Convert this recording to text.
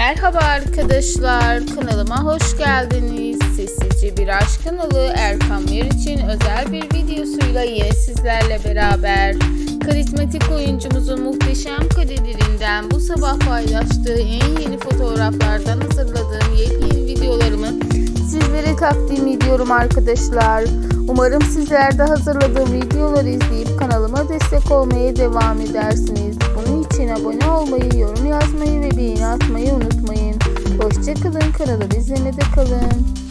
Merhaba arkadaşlar, kanalıma hoş geldiniz. Sessizce Bir Aşk kanalı Erkan Yer için özel bir videosuyla yine sizlerle beraber. Karizmatik oyuncumuzun muhteşem karelerinden bu sabah paylaştığı en yeni fotoğraflardan hazırladığım yepyeni videolarımı sizlere takdim ediyorum arkadaşlar. Umarım sizler de hazırladığım videoları izleyip kanalıma destek olmaya devam edersiniz. Bunun için abone olmayı, yorum yazmayı Hoşçakalın, kanalı izlemede kalın.